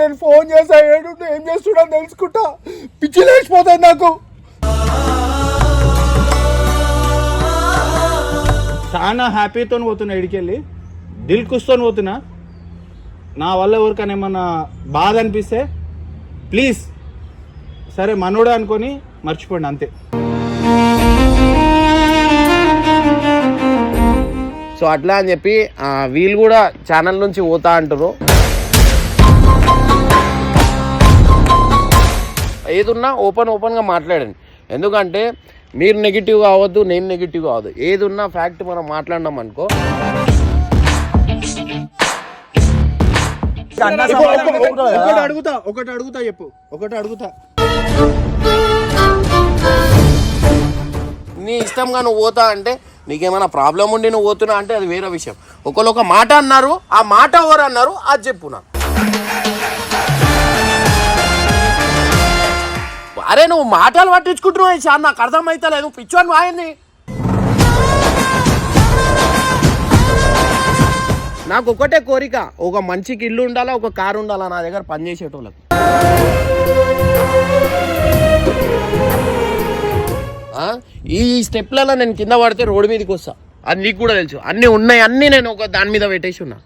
నేను ఫోన్ చేసా ఏడు ఏం చేస్తున్నా తెలుసుకుంటా. పిచ్చి లేచిపోతుంది నాకు. చాలా హ్యాపీతో పోతున్నా ఇడికెళ్ళి. దిల్ కుస్తోని పోతున్నా. నా వల్ల ఎవరికైనా ఏమన్నా బాధ అనిపిస్తే ప్లీజ్. సరే మనోడే అనుకొని మర్చిపోండి అంతే. సో అట్లా అని చెప్పి ఆ, వీళ్ళు కూడా ఛానల్ నుంచి పోతా అంటారు ఏదున్నా ఓపెన్ ఓపెన్గా మాట్లాడండి. ఎందుకంటే మీరు నెగిటివ్ కావద్దు నేను నెగిటివ్ కావద్దు ఏదున్నా ఫ్యాక్ట్ మనం మాట్లాడినాం అనుకో. ఒకటి అడుగుతా ఒకటి అడుగుతా చెప్పు. ఒకటి అడుగుతా. నీ ఇష్టంగా నువ్వు పోతా అంటే నీకేమైనా ప్రాబ్లం ఉండి నువ్వు పోతున్నా అంటే అది వేరే విషయం. ఒకళ్ళు ఒక మాట అన్నారు ఆ మాట ఎవరు అన్నారు అది చెప్పు నాకు అరే నువ్వు మాటలు పట్టించుకుంటున్నావు సార్. నాకు అర్థమైతలేదు పిచ్చోని వాయింది. నాకు ఒకటే కోరిక. ఒక మంచికి ఇల్లు ఉండాలా ఒక కారు ఉండాలా నా దగ్గర పనిచేసేటోళ్ళకి ఈ స్టెప్లలో నేను కింద పడితే రోడ్డు మీదకి వస్తా. అది నీకు కూడా తెలుసు. అన్నీ ఉన్నాయి అన్నీ నేను ఒక దాని మీద పెట్టేసి ఉన్నా.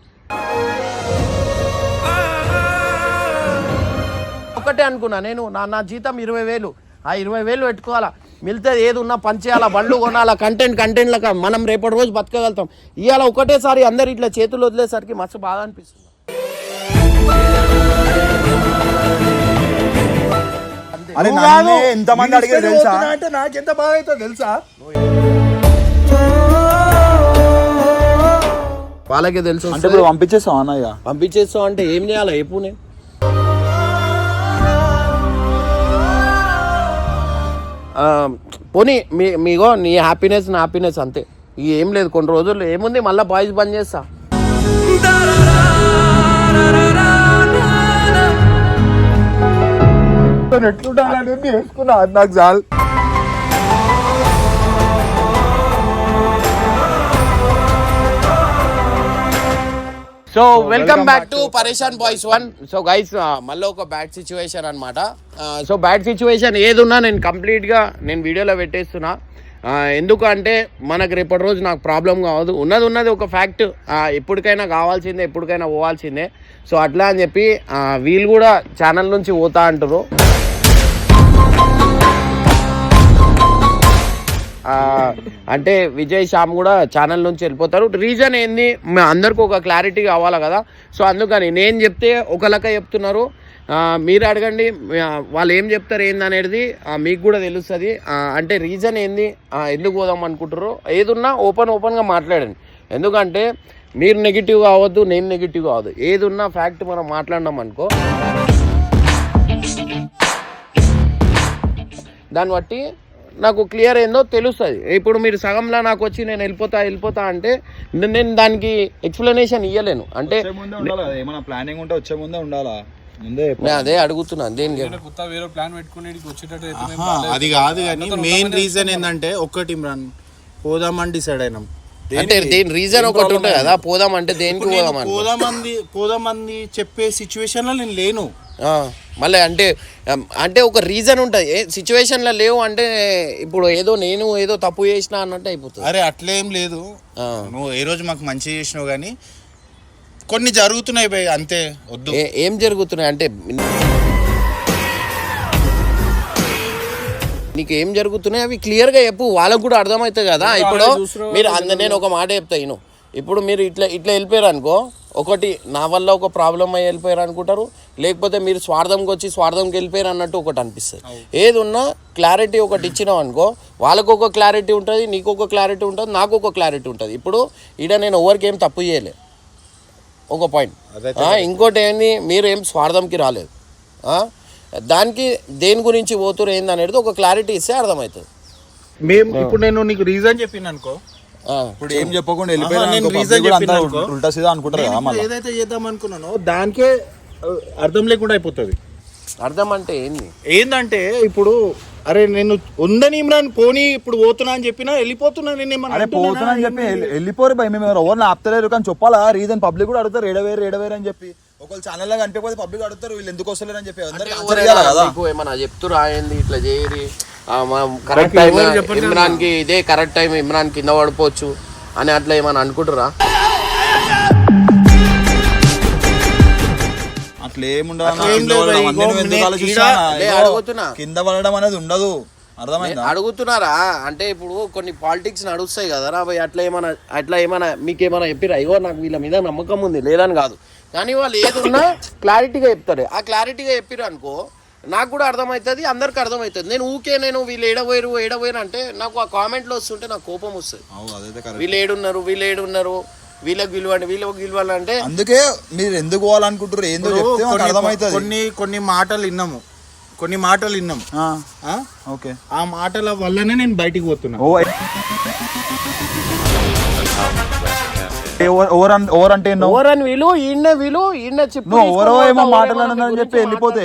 ఒకటే అనుకున్నా. నేను నా నా జీతం ఇరవై వేలు. ఆ ఇరవై వేలు పెట్టుకోవాలా? మిగతా ఏది ఉన్నా పని చేయాలా? బండ్లు కొనాలా? కంటెంట్ కంటెంట్లకు మనం రేపటి రోజు బతకగలుగుతాం. ఇవాళ ఒకటేసారి అందరు ఇట్లా చేతులు వదిలేసరికి మస్తు బాధ అనిపిస్తుంది. ఎంతమంది అడిగారు తెలుసా? అంటే నాకు ఎంత బాధ అవుతుందో తెలుసా? వాళ్ళకే తెలుసు అంటే ఇప్పుడు పంపించేస్తాం అన్నయ్య? పంపించేస్తావు అంటే ఏం చేయాలి? ఎప్పుడు నేను పోనీ మీ మీగో నీ హ్యాపీనెస్ నా హ్యాపీనెస్ అంతే. ఇక ఏం లేదు కొన్ని రోజులు ఏముంది మళ్ళీ బాయ్స్ బంద్ చేస్తా. ఎట్లుండాలని వేసుకున్నా నాకు చాలు. So welcome back to Pareshan boys one so guys మళ్ళీ ఒక బ్యాడ్ సిచ్యువేషన్ అనమాట సో బ్యాడ్ సిచ్యువేషన్ ఏదున్నా నేను కంప్లీట్గా నేను వీడియోలో పెట్టేస్తున్నా. ఆ, ఎందుకు అంటే మనకు రేపటి రోజు నాకు ప్రాబ్లం కావద్దు ఉన్నది ఉన్నది ఒక ఫ్యాక్ట్ ఎప్పటికైనా కావాల్సిందే ఎప్పటికైనా పోవాల్సిందే. సో అట్లా అని చెప్పి ఆ, వీళ్ళు కూడా ఛానల్ నుంచి పోతా అంటారు అంటే విజయ్ శ్యామ్ కూడా ఛానల్ నుంచి వెళ్ళిపోతారు. రీజన్ ఏంది? మ- అందరికీ ఒక క్లారిటీ కావాలి కదా? సో అందుకని నేను చెప్తే ఒక లెక్క చెప్తున్నారు. మీరు అడగండి. వాళ్ళు ఏం చెప్తారు ఏంది అనేది మీకు కూడా తెలుస్తుంది. అంటే రీజన్ ఏంది? ఎందుకు పోదాం అనుకుంటారు ఏదున్నా ఓపెన్ ఓపెన్గా మాట్లాడండి. ఎందుకంటే మీరు నెగిటివ్ కావద్దు నేను నెగిటివ్ కావద్దు ఏదున్నా ఫ్యాక్ట్ మనం మాట్లాడినాం అనుకో. దాన్ని బట్టి నాకు క్లియర్ ఏందో తెలుస్తుంది. ఇప్పుడు మీరు సగంలో నాకు వచ్చి నేను వెళ్ళిపోతా వెళ్ళిపోతా అంటే నేను దానికి ఎక్స్ప్లెనేషన్ ఇవ్వలేను అంటే ఏమైనా ప్లానింగ్ ఉంటే వచ్చే ముందే ఉండాలా? ముందే అదే అడుగుతున్నాను దేనికి వేరే ప్లాన్ పెట్టుకుని అది కాదు కానీ మెయిన్ రీజన్ ఏంటంటే ఒక్కటి ఇమ్రాన్. పోదామని డిసైడ్ అయినాం. అంటే దేని రీజన్ ఒకటి ఉంటుంది కదా పోదాం అంటే దేనికి పోదాం. పోదామంది పోదామంది చెప్పే సిచ్యువేషన్లో నేను లేను. మళ్ళీ అంటే అంటే ఒక రీజన్ ఉంటుంది. ఏ సిచ్యువేషన్లో లేవు అంటే ఇప్పుడు ఏదో నేను ఏదో తప్పు చేసినా అన్నట్టు అయిపోతుంది. అరే అట్లేం లేదు. నువ్వు ఏ రోజు మాకు మంచి చేసినావు కానీ కొన్ని జరుగుతున్నాయి అంతే వద్దు. ఏం జరుగుతున్నాయి? అంటే నీకు ఏం జరుగుతున్నాయి అవి క్లియర్గా చెప్పు. వాళ్ళకు కూడా అర్థమవుతుంది కదా ఇప్పుడు మీరు అంద నేను ఒక మాట చెప్తా ఇను. ఇప్పుడు మీరు ఇట్లా ఇట్లా వెళ్ళిపోయారు అనుకో ఒకటి నా వల్ల ఒక ప్రాబ్లం అయ్యి వెళ్ళిపోయారు అనుకుంటారు లేకపోతే మీరు స్వార్థంకి వచ్చి స్వార్థంకి వెళ్ళిపోయారు అన్నట్టు ఒకటి అనిపిస్తుంది. ఏది ఉన్నా క్లారిటీ ఒకటి ఇచ్చినావు అనుకో వాళ్ళకు ఒక క్లారిటీ ఉంటుంది నీకు ఒక క్లారిటీ ఉంటుంది నాకు ఒక క్లారిటీ ఉంటుంది. ఇప్పుడు ఈడ నేను ఎవరికి ఏం తప్పు చేయలే. ఒక పాయింట్ ఇంకోటి ఏంది మీరు ఏం స్వార్థంకి రాలేదు? దానికి దేని గురించి పోతురు ఏంది అనేది ఒక క్లారిటీ ఇస్తే అర్థమవుతుంది. మేము ఇప్పుడు నేను నీకు రీజన్ చెప్పిన అనుకో. ఆ. ఇప్పుడు ఏం చెప్పకుండా. ఉల్టా సీదా అనుకుంటారు ఏదైతే చేద్దాం అనుకున్నానో దానికే అర్థం లేకుండా అయిపోతుంది. అర్థం అంటే ఏంది? ఏందంటే ఇప్పుడు అరే నేను ఉందని ఇమ్రాన్ పోనీ ఇప్పుడు పోతున్నా అని చెప్పినా వెళ్ళిపోతున్నా నేను ఏమన్నా అరే? పోతున్నా అని చెప్పి వెళ్ళి- వెళ్ళిపోరు భయ మేము ఎవరు ఆపుతలేరు కానీ చెప్పాలా? రీజన్ పబ్లిక్ కూడా అడుగుతారు ఏడవేరు ఏడవేరు అని చెప్పి. ఒకళ్ళు ఛానల్లో కనిపించకపోతే పబ్లిక్ అడుగుతారు వీళ్ళు ఎందుకు వస్తలేరు అని చెప్పి అందరికీ answer ఎవరైనా ఇవ్వాలి కదా. మీకు ఏమన్నా చెప్తురా ఏంది? ఇట్లా చేయరి. కరెక్ట్ టైం ఇమ్రాన్కి ఇదే కరెక్ట్ టైం ఇమ్రాన్ కింద పడిపోవచ్చు అని అట్లా ఏమన్నా అనుకుంటురా? అట్లా ఏముండదు అన్న. కింద పడడం. ఇగో నువ్వు ఎందుకు ఇగో, అడుగుతున్నా. కింద అనేది ఉండదు. అర్థమైందా? అడుగుతున్నారా? అంటే ఇప్పుడు కొన్ని పాలిటిక్స్ నడుస్తాయి కదా రా భయ్ అట్లా ఏమైనా అట్లా ఏమైనా మీకు ఏమైనా చెప్పిరా? అయ్యో నాకు వీళ్ళ మీద నమ్మకం ఉంది లేదని కాదు. కానీ వాళ్ళు ఏది ఉన్నా క్లారిటీగా చెప్తారు. ఆ క్లారిటీగా చెప్పిరు అనుకో నాకు కూడా అర్థమవుతుంది అందరికి అర్థమవుతుంది. నేను ఊకే నేను వీళ్ళు ఏడపోయారు ఏడపోయారు అంటే నాకు ఆ కామెంట్లో వస్తుంటే నాకు కోపం వస్తుంది. అవు అదైతే కరెక్ట్. వీళ్ళు ఏడున్నారు వీళ్ళు ఏడున్నారు వీళ్ళకి విలువండి వీళ్ళకి విలువాలంటే అందుకే మీరు ఎందుకు పోవాలనుకుంటారు ఏందో చెప్తే అర్థమవుతుంది. కొన్ని కొన్ని మాటలు విన్నాము. కొన్ని మాటలు విన్నాం ఆ, ఆ? ఓకే. ఆ మాటల వల్లనే నేను బయటికి పోతున్నా. ఓవర్ ఓవర్ అన్- ఓవర్ అంటే ఓవర్ అని వీలు ఈయన వీలు ఈయన చెప్పు నువ్వు ఏమో మాట్లాడనని చెప్పి వెళ్ళిపోతే.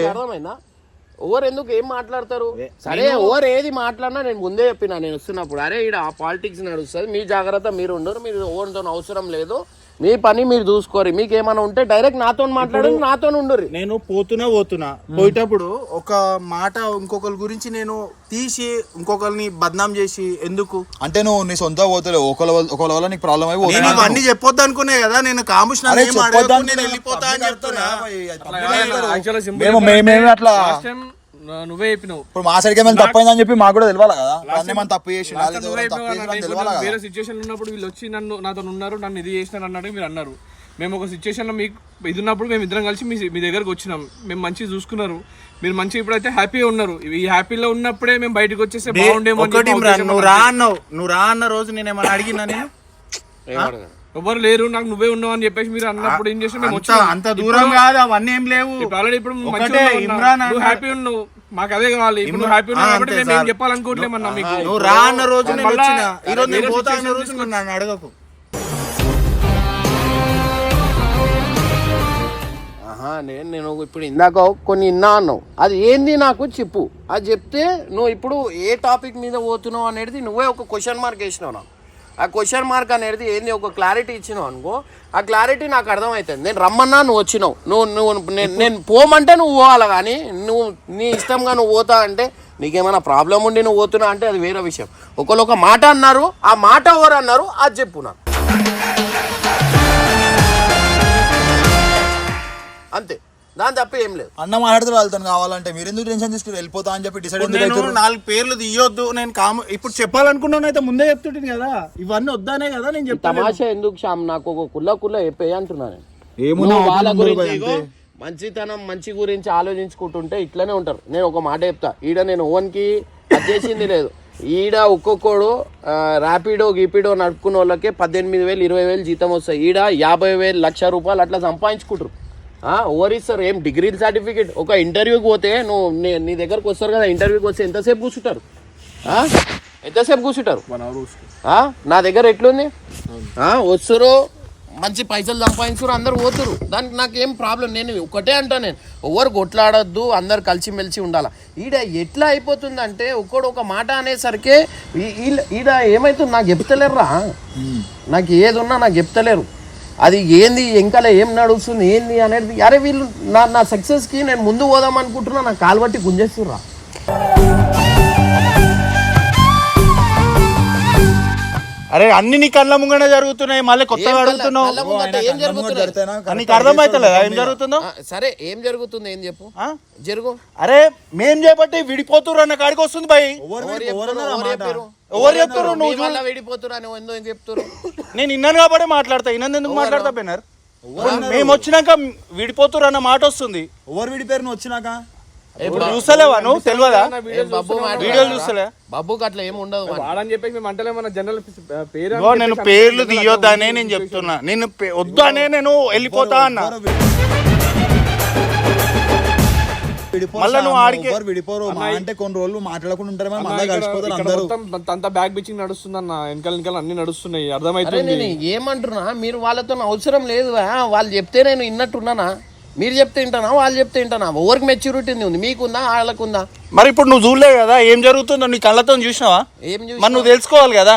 ఓవర్ ఎందుకు ఏం మాట్లాడతారు? సరే ఓవర్ ఏది మాట్లాడినా నేను ముందే చెప్పినా నేను వస్తున్నప్పుడు. అరే ఈడ ఆ పాలిటిక్స్ నడుస్తుంది మీ జాగ్రత్త మీరు ఉండరు మీరు ఓవర్తో అవసరం లేదు. మీ పని మీరు చూసుకోరు మీకు ఏమైనా ఉంటే డైరెక్ట్ నాతో మాట్లాడండి నాతో ఉండరు నేను పోతున్నా పోతున్నా. పోయేటప్పుడు ఒక మాట ఇంకొకరి గురించి నేను తీసి ఇంకొకరిని బద్నాం చేసి ఎందుకు? అంటే నువ్వు నీ సొంత పోతలేవు. ఒకళ్ళ వల్ల- ఒకళ్ళ వల్ల నీకు ప్రాబ్లం అయి నేను పోతున్నావు. ఇవన్నీ చెప్పొద్దు అనుకునే కదా నేను కాముష్ నన్ను అరే ఏం చెప్పొద్దు అడగకు, అనుకున్నా, నేను వెళ్ళిపోతా అని చెప్తున్నా. మేము మేమేమి అట్లా నువ్వే చెప్పినావు. ఇప్పుడు మా సైడ్కి ఏమైనా తప్పైందని చెప్పి మాకు కూడా తెలియాలి కదా? అన్నీ మనం తప్పు చేసి వేరే సిచ్యువేషన్ ఉన్నప్పుడు వీళ్ళు వచ్చి నన్ను నాతో ఉన్నారు నన్ను ఇది చేసినారు అన్నట్టు మీరు అన్నారు. మేము ఒక సిచ్యువేషన్లో మీకు ఇది ఉన్నప్పుడు మేము ఇద్దరం కలిసి మీ మీ దగ్గరకు వచ్చినాం. మేము మంచిగా చూసుకున్నారు. మీరు మంచిగా ఇప్పుడైతే హ్యాపీగా ఉన్నారు. ఈ హ్యాపీలో ఉన్నప్పుడే మేము బయటకు వచ్చేస్తే బాగుండేమో నువ్వు. రా అన్నావు. నువ్వు రా అన్న రోజు నేను ఏమైనా అడిగినా నేను? ఎవరు లేరు నాకు నువ్వే ఉన్నావు అని చెప్పేసి మీరు అన్నప్పుడు ఏం చేసినా అంత దూరం కాదు అవన్నీ ఏం లేవు. ఇప్పుడు ఆల్రెడీ ఇప్పుడు. ఇమ్రాన్ హ్యాపీ ఉన్నావు. మాకు అదే కావాలి. ఇప్పుడు నువ్వు హ్యాపీ ఉన్నావు కాబట్టి మేము ఏం చాలు. చెప్పాలనుకోవట్లేమన్నా మీకు నువ్వు రా అన్న రోజు నేను వచ్చిన. ఈ రోజు నేను వేరే పోతా అన్న situation రోజు నువ్వు నన్ను అడగకు. ఆహా నేను నేను ఇప్పుడు ఇందాక కొన్ని విన్నా అన్నావు అది ఏంది నాకు చెప్పు. అది చెప్తే నువ్వు ఇప్పుడు ఏ టాపిక్ మీద పోతున్నావు అనేది నువ్వే ఒక క్వశ్చన్ మార్క్ వేసినావు నాకు. ఆ క్వశ్చన్ మార్క్ అనేది ఏంది? ఒక క్లారిటీ ఇచ్చినావు అనుకో. ఆ క్లారిటీ నాకు అర్థమవుతుంది. నేను రమ్మన్నా నువ్వు వచ్చినావు. నువ్వు నువ్వు నేను పోమంటే నువ్వు పోవాలి కానీ నువ్వు నీ ఇష్టంగా నువ్వు పోతా అంటే నీకేమైనా ప్రాబ్లం ఉండి నువ్వు పోతున్నా అంటే అది వేరే విషయం. ఒకళ్ళు ఒక మాట అన్నారు ఆ మాట ఎవరు అన్నారు అది చెప్పు నాకు. అంతే. దాని తప్ప ఏం లేదు. అన్న మాట్లాడితే వెళ్తాను కావాలంటే మీరు ఎందుకు టెన్షన్ తీసుకుని వెళ్ళిపోతా అని చెప్పి డిసైడ్ నేను? నాలుగు పేర్లు తీయొద్దు నేను కాము ఇప్పుడు చెప్పాలనుకున్నాను అయితే ముందే చెప్తుంటుంది కదా? ఇవన్నీ వద్దానే కదా నేను చెప్తాను తమాషా ఎందుకు శ్యామ్? నాకు ఒక కుల్ల కుల్ల చెప్పే అంటున్నాను వాళ్ళ గురించి. మంచితనం మంచి గురించి ఆలోచించుకుంటుంటే ఇట్లనే ఉంటారు. నేను ఒక మాట చెప్తా. ఈడ నేను ఓన్కి అది చేసింది లేదు. ఈడ ఒక్కొక్కడు ర్యాపిడో గీపిడో నడుపుకున్న వాళ్ళకే పద్దెనిమిది వేలు ఇరవై వేలు జీతం వస్తాయి. ఈడ యాభై వేలు లక్ష రూపాయలు అట్లా సంపాదించుకుంటారు. ఆ, ఓవర్ ఇస్తారు ఏం డిగ్రీ సర్టిఫికేట్? ఒక ఇంటర్వ్యూకి పోతే నువ్వు నీ నీ దగ్గరకు వస్తారు కదా ఇంటర్వ్యూకి వస్తే ఎంతసేపు కూర్చుంటారు? ఎంతసేపు కూర్చుంటారు? నా దగ్గర ఎట్లుంది? వస్తురు మంచి పైసలు సంపాదించురు అందరు పోతురు. దానికి నాకు ఏం ప్రాబ్లం నేను ఒకటే అంటా నేను. ఎవరు కొట్లాడొద్దు అందరు కలిసిమెలిసి ఉండాలి. ఈడ ఎట్లా అయిపోతుందంటే ఒక్కడు ఒక మాట అనేసరికి ఈడ ఏమైతుంది నాకు చెప్తలేరురా. నాకు ఏది ఉన్నా నాకు చెప్తలేరు. అది ఏంది ఇంకా ఏం నడుస్తుంది ఏంది అనేది అరే వీళ్ళు నా నా సక్సెస్కి నేను ముందు పోదాం అనుకుంటున్నా నాకు కాలుబట్టి గుంజేస్తుర్రా. అరే అన్ని నీ కళ్ళ ముంగనే జరుగుతున్నాయి. మళ్ళీ కొత్తగా అడుగుతున్నావు? ఏం ఆ, నీకు అర్థమైతలేదా ఏం జరుగుతుందో? సరే ఏం జరుగుతుంది? ఏం చెప్పు? జరుగు. అరే మేం చేపట్టి విడిపోతురు అన్న కాడికి వస్తుంది భయ్. ఎవరు చెప్తురు? నువ్వు విడిపోతురా నువ్వు ఎందుకు ఏం చెప్తురు నేను ఇన్నాను కాబట్టి మాట్లాడతా. ఇన్నది ఎందుకు మాట్లాడతా బెనర్ మేము వచ్చినాక విడిపోతురు అన్న మాట వస్తుంది. ఎవరు విడిపోయారు? నువ్వు వచ్చినాక? ఇప్పుడు చూస్తలేవా నువ్వు? తెలియదా? వీడియోలు చూస్తలే? బబ్బుకి అట్లా ఏం ఉండదు. వాడని చెప్పేసి మేము అంటలే మన జనరల్ పేరు నేను పేర్లు తీయొద్దనే నేను చెప్తున్నా. నేను వద్దు అనే నేను వెళ్ళిపోతా అన్న. విడిపోరు మళ్ళా నువ్వు ఆడికే- ఎవరు విడిపోరు. మా అంటే కొన్ని రోజులు మాట్లాడకుండా ఉంటారు మళ్ళీ కలిసిపోతారు అందరూ. అంతా బ్యాగ్ బిచ్చింగ్ నడుస్తుంది అన్న వెనకాల వెనకాల అన్ని నడుస్తున్నాయి. అరే అర్థమైతుంది నేను ఏమంటున్నా? మీరు వాళ్ళతో అవసరం లేదు. వాళ్ళు చెప్తే నేను విన్నట్టున్నానా? మీరు చెప్తే వింటానా? వాళ్ళు చెప్తే వింటానా? ఎవరికి మెచ్యూరిటీ ఉంది? మీకుందా? వాళ్ళకుందా? మరి ఇప్పుడు నువ్వు చూడలే కదా ఏం జరుగుతుందో నీ కళ్ళతో చూసినావా? ఏం చూసి మరి నువ్వు తెలుసుకోవాలి కదా.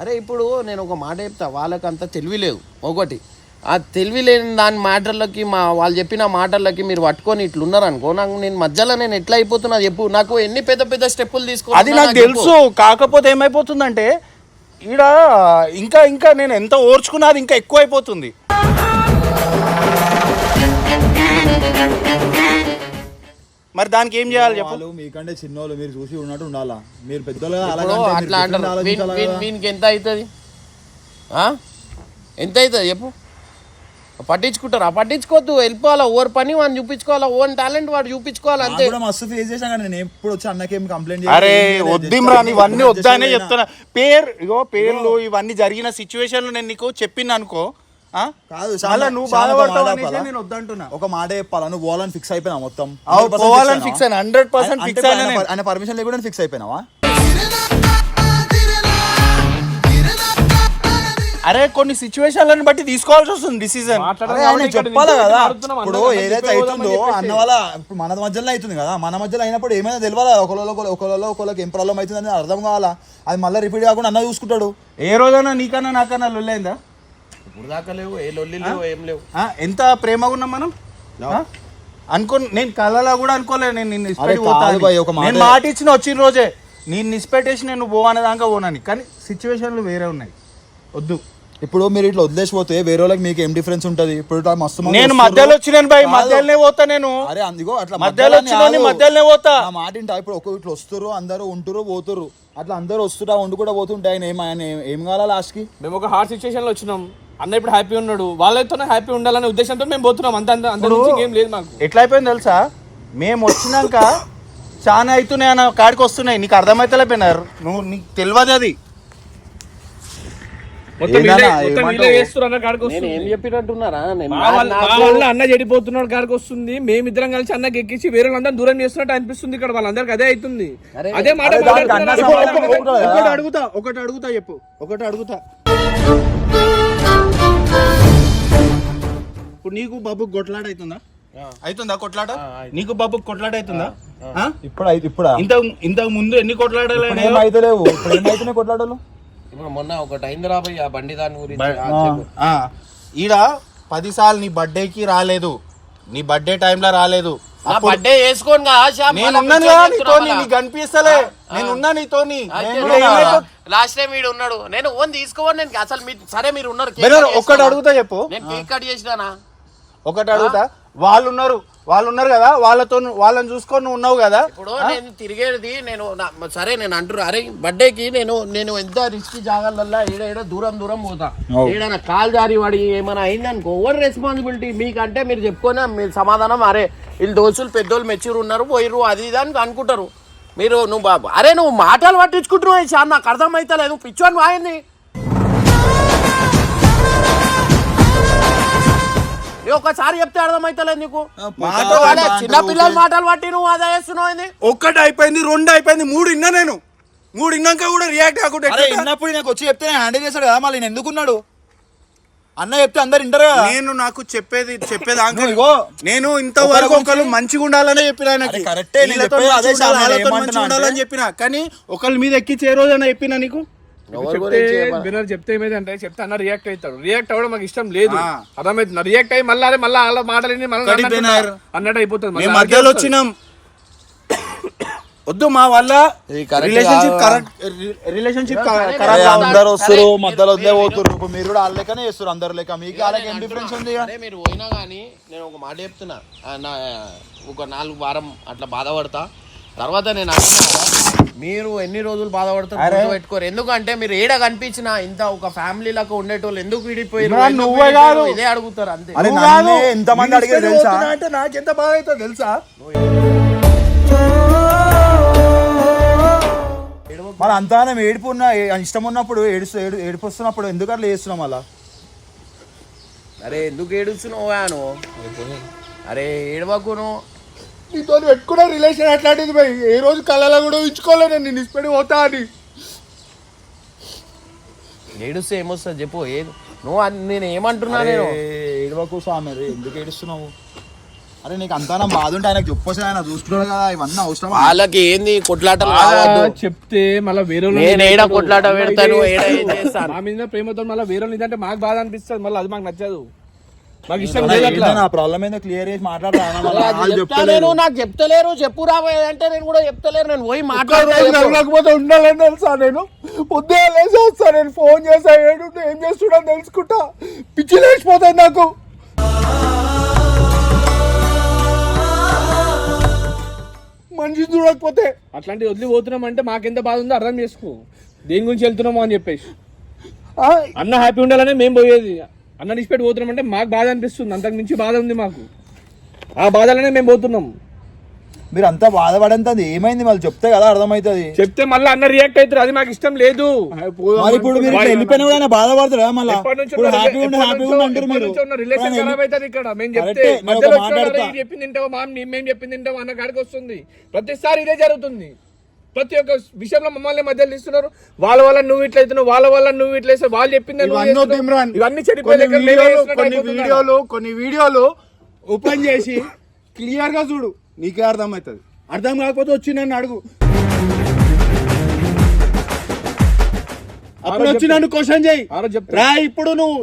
అరే ఇప్పుడు నేను ఒక మాట చెప్తా వాళ్ళకి అంత తెలివి లేదు ఒకటి ఆ తెలివి లేని దాని మాటలకి మా వాళ్ళు చెప్పిన మాటలకి మీరు పట్టుకొని ఇట్లున్నారు అనుకో నాకు నేను మధ్యలో నేను ఎట్లా అయిపోతున్నా చెప్పు. నాకు ఎన్ని పెద్ద పెద్ద స్టెప్పులు తీసుకో అది నాకు తెలుసు. కాకపోతే ఏమైపోతుందంటే ఈడ ఇంకా ఇంకా నేను ఎంత ఓర్చుకున్నా అది ఇంకా ఎక్కువ అయిపోతుంది మరి దానికి ఏం చేయాలి చెప్పు? వాళ్ళు మీకంటే చిన్నోళ్ళు మీరు చూసి ఉన్నట్టు ఉండాలా? మీరు పెద్దోళ్ళు ఇప్పుడు అట్లా అంటారు. వీన్- వీన్- వీనికి ఎంత అవుతుంది? ఆ? ఎంత అవుతుంది చెప్పు? పట్టించుకుంటారా? పట్టించుకోవద్దు వెళ్ళిపోవాలా. ఓవర్ పని వాడిని చూపించుకోవాలా. ఓన్ టాలెంట్ వాడు చూపించుకోవాలి అంతే. మస్తు ఫేస్ చేసాం కానీ నేను ఎప్పుడు వచ్చి అన్నకేం కంప్లైంట్ అరే వద్దిమ్రా ఇవన్నీ వద్దానే చెప్తున్నా. పేరు ఇగో పేర్లు ఇవన్నీ జరిగిన సిచ్యువేషన్లు నేను నీకు చెప్పిన అనుకో ఆ? కాదు మళ్ళా నువ్వు బాధపడతావు నేను వద్దంటున్నా. ఒక మాట చెప్పాలా? నువ్వు పోవాలని ఫిక్స్ అయిపోయినా మొత్తం? అవు, 100% పోవాలని ఫిక్స్ అయినా. హండ్రెడ్ పర్సెంట్ ఫిక్స్ అయినా ఆయన- పర్మిషన్ లేకుండా ఫిక్స్ అయిపోయినావా? అరే కొన్ని సిచ్యువేషన్లను బట్టి తీసుకోవాల్సి వస్తుంది డిసిజన్ చెప్పాలి కదా? ఇప్పుడు ఏదైతే అవుతుందో అన్న వల్ల ఇప్పుడు మన మధ్యలో అవుతుంది కదా? మన మధ్యలో అయినప్పుడు ఏమైనా తెలియాలి? ఒకళ్ళు ఒకళ్ళు ఒకళ్ళకి ఏం ప్రాబ్లం అవుతుంది అని అర్థం కావాలా? అది మళ్ళీ రిపీట్ కాకుండా అన్న చూసుకుంటాడు. ఏ రోజైనా నీకన్నా నాకన్నా లొల్లైందా? ఇప్పుడు దాకా లేవు ఏ లొల్లి లేవు ఏం లేవు. ఆ, ఎంత ప్రేమగా ఉన్నాం మనం? ఆ? అనుకో నేను కళ్ళలో కూడా అనుకోలేదు నేను నిన్ను అరే ఇష్టపడి కాదు పోతా అని. భయ్, ఒక మాట- నేను మాట ఇచ్చిన వచ్చిన రోజే నేను నిస్పెట్టేసి నేను పోవానే దాకా పోనని. కానీ సిచ్యువేషన్లు వేరే ఉన్నాయి. వద్దు. ఇప్పుడు మీరు ఇట్లా వదిలేసిపోతే వేరే వాళ్ళకి మీకు ఏం డిఫరెన్స్ ఉంటది? ఇప్పుడు ఇట్లా మస్తు నేను. మధ్యలో వచ్చినాను భయ్. మధ్యలోనే పోతా నేను. అరే అందుకో అట్లా మధ్యలో మధ్యలోనే వచ్చిన. మధ్యలోనే పోతా. నా మాట ఇంటా ఇప్పుడు ఒక ఇట్లా వస్తురు అందరూ ఉంటురు పోతురు అట్లా అందరూ వస్తురా ఉండి కూడా పోతుంటే ఆయన ఏం ఆయన ఏం- కావాలా లాస్ట్కి? మేము ఒక హార్డ్ సిచ్యువేషన్లో వచ్చినాం. అన్న ఇప్పుడు హ్యాపీ ఉన్నాడు. వాళ్ళతోనే హ్యాపీ ఉండాలనే ఉద్దేశంతో మేము పోతున్నాం. అంత అంత ఏం లేదు మాకు. ఎట్లా అయిపోయింది తెలుసా? మేము వచ్చినాక చాలా అవుతున్నాయి అన్న కాడికి వస్తున్నాయి. నీకు అర్థమైతలేపోయినారు నువ్వు నీకు తెలియదు అది మొత్తం ఏందన్నా, వీళ్ళే- మొత్తం ఏమంటావు? వీళ్ళే చేస్తున్నారు అన్న కాడికి నేను ఏం చెప్పినట్టున్నారా? అన్న చెడిపోతున్నాడు కాడికి వస్తుంది. మేమిద్దరం కలిసి అన్నకి ఎక్కించి వేరే వాళ్ళందరూ దూరం చేస్తున్నట్టు అనిపిస్తుంది ఇక్కడ వాళ్ళందరికి. అదే అవుతుంది. అదే మాట. ఒకటి అడుగుతా ఒకటి అడుగుతా చెప్పు. ఒకటి అడుగుతా. ఇప్పుడు నీకు బాబు కొట్లాట అవుతుందా? అవుతుందా కొట్లాట? నీకు బాబు కొట్లాట అవుతుందా? ఆ? ఇప్పుడు ఇప్పుడా? ఇంత ఇంతకు ముందు ఎన్ని కొట్లాడాలి ఇప్పుడు ఏమైతే లేవు ఇప్పుడు ఏమైతున్నాయి కొట్లాటలు? ఇప్పుడు మొన్న ఒకటి అయింది రాబోయ్ ఆ బండి దాని గురించి ఈడ పదిసార్లు నీ బర్త్డేకి రాలేదు. నీ బర్త్డే టైంలో రాలేదు. నా బర్త్డే వేసుకోను మళ్ళా. నీకు కనిపిస్తలే. నేను ఉన్నా నీతోని లాస్ట్ టైం వీడు ఉన్నాడు. నేను ఓన్ తీసుకోవాలి నేను అసలు మీరు సరే మీరు ఉన్నారు కేక్ బెనర్ కట్ ఒక్కటి చేస్తానా? అడుగుతా చెప్పు. నేను కేక్ కట్ చేసినానా? ఒకటి అడుగుతా. వాళ్ళు ఉన్నారు. వాళ్ళు ఉన్నారు కదా వాళ్ళతో వాళ్ళని చూసుకొని నువ్వు ఉన్నావు కదా. ఇప్పుడు నేను తిరిగేది నేను సరే నేను అంటున్నా అరే బర్త్డేకి నేను నేను ఎంత రిస్క్ జాగాలల్లా ఈడ దూరం దూరం పోతా. ఏడైనా కాల్ జారి వాడి ఏమైనా అయిందనుకో ఓవర్ రెస్పాన్సిబిలిటీ మీకంటే మీరు చెప్పుకొని మీరు సమాధానం అరే వీళ్ళు దోస్తులు పెద్దోళ్ళు మెచ్యూర్ ఉన్నారు పోయిర్రు అది ఇది అని అనుకుంటారు. మీరు నువ్వు బాబు అరే నువ్వు మాటలు పట్టించుకుంటున్నావు సార్ నాకు అర్థమైతలేదు పిచ్చోని వాయింది. ఒకసారి చెప్తే అర్థమైతలేదు నీకు? చిన్న పిల్లల మాటలు పట్టి నువ్వు అదే చేస్తున్నావు? ఒక్కటి అయిపోయింది రెండు అయిపోయింది మూడు ఇన్నా నేను. మూడు ఇన్నాక కూడా రియాక్ట్ కాకుండా? విన్నప్పుడు నాకు వచ్చి చెప్తే నేను హ్యాండిల్ చేశాడు కదా మళ్ళీ నేను ఎందుకున్నాడు? అన్న చెప్తే అందరు కదా. నేను నాకు చెప్పేది చెప్పేది ఇగో నేను ఇంతవరకు ఒకరి ఒకరు మంచిగా ఉండాలనే చెప్పిన ఆయనకి కరెక్టే, ఉండాలని చెప్పిన. కానీ ఒకళ్ళ మీద ఎక్కించి ఏ రోజైనా చెప్పినా నీకు? వినర్ చెప్తే ఏమైందంటే చెప్తే అన్న రియాక్ట్ అవుతాడు. రియాక్ట్ అవ్వడం మాకు ఇష్టం లేదు. అర్థమవుతుంది. రియాక్ట్ అయ్యి మళ్ళీ అదే మళ్ళీ వాళ్ళ మాటలు మళ్ళీ కడి బెనర్. అన్నట్టు అయిపోతుంది. మధ్యలో. వచ్చినాం. వద్దు మా వల్ల. రిలేషన్షిప్. Correct relationship. అందరు వస్తారు సరే, మధ్యలో మీరు- పోతున్నారు. ఇప్పుడు మీరు కూడా వాళ్ళ లెక్కనే చేస్తారు అందరు లెక్క. మీకు వాళ్ళకి ఏం డిఫరెన్స్ ఉంది మీరు పోయినా కానీ నేను ఒక మాట చెప్తున్నా. ఆ, నా ఒక నాలుగు వారం అట్లా బాధపడతా. తర్వాత నేను మీరు ఎన్ని రోజులు బాధపడతారు గుర్తు పెట్టుకోరు? ఎందుకంటే మీరు ఏడ కనిపించిన ఇంత ఒక ఫ్యామిలీ లాగా ఉండేటోళ్ళు ఎందుకు విడిపోయారు? నువ్వే? కాదు. ఇదే అడుగుతారు అంతే. ఎంతమంది అడిగారు తెలుసా? అంటే నాకు ఎంత బాధ అవుతుందో తెలుసా? మరి అంతానం ఏడుపు ఉన్న ఇష్టం ఉన్నప్పుడు ఏడుస్తూ ఏడు ఏడుపు వస్తున్నప్పుడు ఎందుకు అట్లా చేస్తున్నాం అలా అరే ఎందుకు ఏడుస్తున్నావా అరే ఏడవకు నువ్వు నీతో పెట్టుకున్న రిలేషన్ అట్లాంటిది భయ్ ఏ రోజు కళలో కూడా ఉంచుకోలే నేను నిన్ను పోతా అని. ఏడుస్తే ఏమొస్తుంది చెప్పు ఏది నువ్వు అన్- నేను ఏమంటున్నా నేను? ఏడవకు స్వామి రే ఎందుకు ఏడుస్తున్నావు? అరే నీకు అంతానం బాధ ఉంటే ఆయనకు చెప్పొచ్చు ఆయన చూసుకున్నాడు కదా ఇవన్నీ అవసరం వాళ్ళకి ఏంది కొట్లాటలు కావద్దు చెప్తే మళ్ళీ వేరే వాళ్ళని నేను ఏడ. కొట్లాట పెడతాను ఏడ ఏం చేస్తారు. చేస్తాను? మా మీద ప్రేమతో మళ్ళీ వేరే ఇదంటే మాకు బాధ అనిపిస్తుంది మళ్ళీ అది మాకు నచ్చదు. మాకు ఇష్టం లేదు అట్లా నా ప్రాబ్లం ఏందో క్లియర్ చేసి మళ్ళా అది చెప్తాలేరు. నాకు చెప్తలేరు చెప్పు రాబోయే అంటే నేను కూడా చెప్తలేరు నేను పోయి మాట్లాడతా చెప్పు. లేకపోతే ఉండాలని తెలుసా నేను? పొద్దున్న లేచి వస్తా నేను ఫోన్ చేసా ఏడు ఏం చేస్తున్నా తెలుసుకుంటా. పిచ్చి లేచిపోతుంది నాకు. మనిషి చూడకపోతే. అట్లాంటి వదిలి పోతున్నాం అంటే మాకెంత బాధ ఉందో అర్థం చేసుకో. దేని గురించి వెళ్తున్నామో అని చెప్పేసి. ఆ, అన్న హ్యాపీ ఉండాలనే మేము పోయేది. అన్న నిష్పెట్టి పోతున్నాం అంటే మాకు బాధ అనిపిస్తుంది. అంతకు మించి బాధ ఉంది మాకు. ఆ బాధలనే మేము పోతున్నాం. మీరు అంతా బాధపడంతది. ఏమైంది? మళ్ళీ చెప్తే కదా అర్థమవుతుంది. చెప్తే మళ్ళీ అన్న రియాక్ట్ అవుతారు. అది మాకు ఇష్టం లేదు. మరి ఇప్పుడు మీరు వెళ్ళిపోయినా కూడా బాధపడతారా మళ్ళీ? హ్యాపీ ఉండి హ్యాపీ అంటారు మీరు. రిలేషన్ ఖరాబ్ అవుతుంది ఇక్కడ. మేము చెప్తే మధ్యలో చెప్పింది? తింటావా మా మేము చెప్పింది తింటావా అన్న కాడికి వస్తుంది. ప్రతిసారి ఇదే జరుగుతుంది. ప్రతి ఒక్క విషయంలో మమ్మల్ని మధ్యలో తీస్తున్నారు వాళ్ళ వల్ల నువ్వు ఇట్లా అవుతున్నావు వాళ్ళ వల్ల నువ్వు ఇట్లా వేస్తావు వాళ్ళు చెప్పింది ఇవన్నీ కొన్ని వీడియోలు కొన్ని. వీడియోలు ఓపెన్ చేసి క్లియర్గా చూడు. నీకే అర్థమవుతుంది. అర్థం కాకపోతే వచ్చి నన్ను అడుగు. అప్పుడు వచ్చి నన్ను క్వశ్చన్ చేయి. రా ఇప్పుడు నువ్వు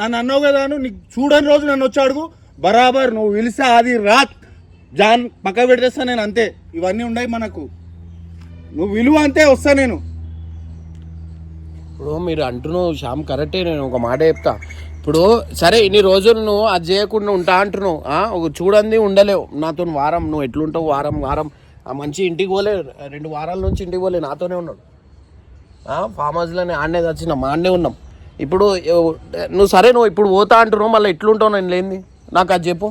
నన్ను అన్నావు కదా నీకు చూడని రోజు నన్ను వచ్చి అడుగు. బరాబర్ నువ్వు పిలిస్తే అది రాత్. జాన్ పక్క పెట్టేస్తా నేను అంతే. ఇవన్నీ ఉన్నాయి మనకు. నువ్వు విలువ అంతే వస్తా నేను. ఇప్పుడు మీరు అంటున్నావు శ్యామ్ కరెక్టే నేను ఒక మాట చెప్తా. ఇప్పుడు సరే ఇన్ని రోజులు నువ్వు అది చేయకుండా ఉంటా అంటున్నావు. ఒక చూడండి ఉండలేవు. నాతో వారం నువ్వు ఎట్లుంటావు వారం వారం. ఆ మంచి ఇంటికి పోలే రెండు వారాల నుంచి ఇంటికి పోలే నాతోనే ఉన్నాడు. ఫామ్ హౌస్లోనే ఆడనే వచ్చిన మా ఆడనే ఉన్నాం. ఇప్పుడు నువ్వు సరే నువ్వు ఇప్పుడు పోతా అంటున్నావు మళ్ళీ ఎట్లుంటావు నేను లేని నాకు అది చెప్పు.